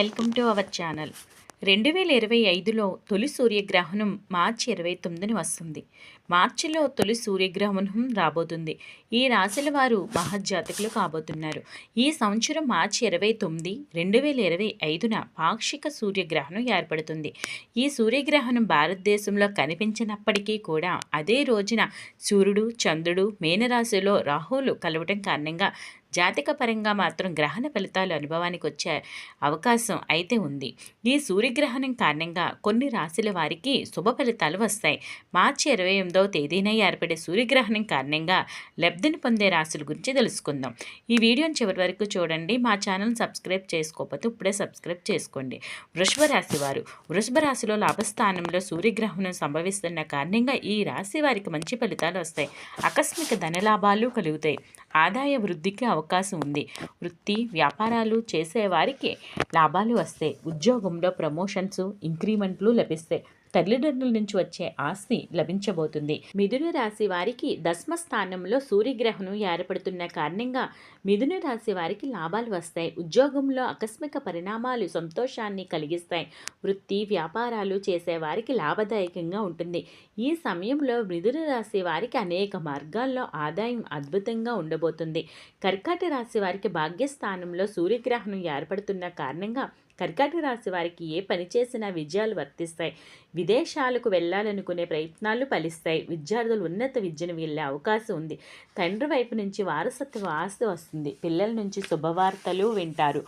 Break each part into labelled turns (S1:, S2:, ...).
S1: Welcome to our channel. రెండు వేల ఇరవై ఐదులో తొలి సూర్యగ్రహణం మార్చి ఇరవై తొమ్మిదిని వస్తుంది. మార్చిలో తొలి సూర్యగ్రహణం రాబోతుంది. ఈ రాశుల వారు మహజ్జాతకులు కాబోతున్నారు. ఈ సంవత్సరం మార్చి ఇరవై తొమ్మిది రెండు వేల ఇరవై ఐదున పాక్షిక సూర్యగ్రహణం ఏర్పడుతుంది. ఈ సూర్యగ్రహణం భారతదేశంలో కనిపించినప్పటికీ కూడా అదే రోజున సూర్యుడు చంద్రుడు మేనరాశిలో రాహువులు కలవటం కారణంగా జాతక పరంగా మాత్రం గ్రహణ ఫలితాలు అనుభవానికి వచ్చే అవకాశం అయితే ఉంది. ఈ సూర్యగ్రహణం కారణంగా కొన్ని రాశుల వారికి శుభ ఫలితాలు వస్తాయి. మార్చి ఇరవై ఎనిమిదవ తేదీన ఏర్పడే సూర్యగ్రహణం కారణంగా లబ్ధిని పొందే రాశుల గురించి తెలుసుకుందాం. ఈ వీడియోని చివరి వరకు చూడండి. మా ఛానల్ సబ్స్క్రైబ్ చేసుకోకపోతే ఇప్పుడే సబ్స్క్రైబ్ చేసుకోండి. వృషభ రాశి వారు. వృషభ రాశిలో లాభస్థానంలో సూర్యగ్రహణం సంభవిస్తున్న కారణంగా ఈ రాశి వారికి మంచి ఫలితాలు వస్తాయి. ఆకస్మిక ధనలాభాలు కలుగుతాయి. ఆదాయ వృద్ధికి అవకాశం ఉంది. వృత్తి వ్యాపారాలు చేసేవారికి లాభాలు వస్తాయి. ఉద్యోగంలో ప్రమోషన్స్ ఇంక్రిమెంట్లు లభిస్తాయి. తల్లిదండ్రుల నుంచి వచ్చే ఆస్తి లభించబోతుంది. మిథున రాశి వారికి దశమ స్థానంలో సూర్యగ్రహణం ఏర్పడుతున్న కారణంగా మిథున రాశి వారికి లాభాలు వస్తాయి. ఉద్యోగంలో ఆకస్మిక పరిణామాలు సంతోషాన్ని కలిగిస్తాయి. వృత్తి వ్యాపారాలు చేసేవారికి లాభదాయకంగా ఉంటుంది. ఈ సమయంలో మిథున రాశి వారికి అనేక మార్గాల్లో ఆదాయం అద్భుతంగా ఉండబోతుంది. కర్కాట రాశి వారికి భాగ్యస్థానంలో సూర్యగ్రహణం ఏర్పడుతున్న కారణంగా కర్కాటక రాశి వారికి ఏ పని చేసినా విజయాలు వర్తిస్తాయి. విదేశాలకు వెళ్ళాలనుకునే ప్రయత్నాలు ఫలిస్తాయి. విద్యార్థులు ఉన్నత విద్యను వెళ్ళే అవకాశం ఉంది. తండ్రి వైపు నుంచి వారసత్వ ఆస్తి వస్తుంది. పిల్లల నుంచి శుభవార్తలు వింటారు.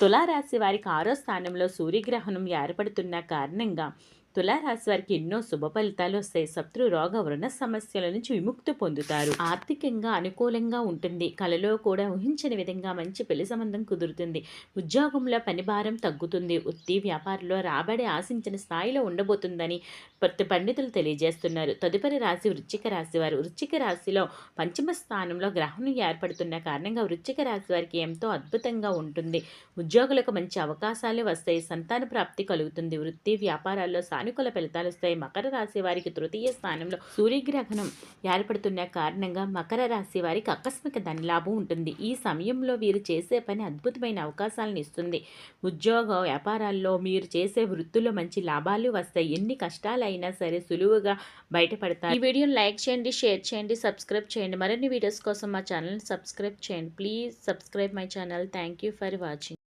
S1: తులారాశి వారికి ఆరో స్థానంలో సూర్యగ్రహణం ఏర్పడుతున్న కారణంగా తులారాశి వారికి ఎన్నో శుభ ఫలితాలు వస్తాయి. శత్రు రోగ వృణ సమస్యల నుంచి విముక్తి పొందుతారు. ఆర్థికంగా అనుకూలంగా ఉంటుంది. కలలో కూడా ఊహించని విధంగా మంచి పెళ్ళి సంబంధం కుదురుతుంది. ఉద్యోగంలో పని భారం తగ్గుతుంది. వృత్తి వ్యాపారంలో రాబడి ఆశించిన స్థాయిలో ఉండబోతుందని ప్రతి పండితులు తెలియజేస్తున్నారు. తదుపరి రాశి వృచ్చిక రాశి వారు. వృచ్చిక రాశిలో పంచమ స్థానంలో గ్రహణం ఏర్పడుతున్న కారణంగా వృచ్చిక రాశి వారికి ఎంతో అద్భుతంగా ఉంటుంది. ఉద్యోగులకు మంచి అవకాశాలు వస్తాయి. సంతాన ప్రాప్తి కలుగుతుంది. వృత్తి వ్యాపారాల్లో సానుకూల ఫలితాలు వస్తాయి మకర రాశి వారికి తృతీయ స్థానంలో సూర్యగ్రహణం ఏర్పడుతున్న కారణంగా మకర రాశి వారికి ఆకస్మిక ధనలాభం ఉంటుంది. ఈ సమయంలో వీరు చేసే పని అద్భుతమైన అవకాశాలను ఇస్తుంది. ఉద్యోగ వ్యాపారాల్లో మీరు చేసే వృత్తుల్లో మంచి లాభాలు వస్తాయి. ఎన్ని కష్టాలైనా సరే సులువుగా బయటపడతాయి ఈ వీడియోని లైక్ చేయండి షేర్ చేయండి సబ్స్క్రైబ్ చేయండి. మరిన్ని వీడియోస్ కోసం మా ఛానల్ని సబ్స్క్రైబ్ చేయండి. Please subscribe my channel. Thank you for watching.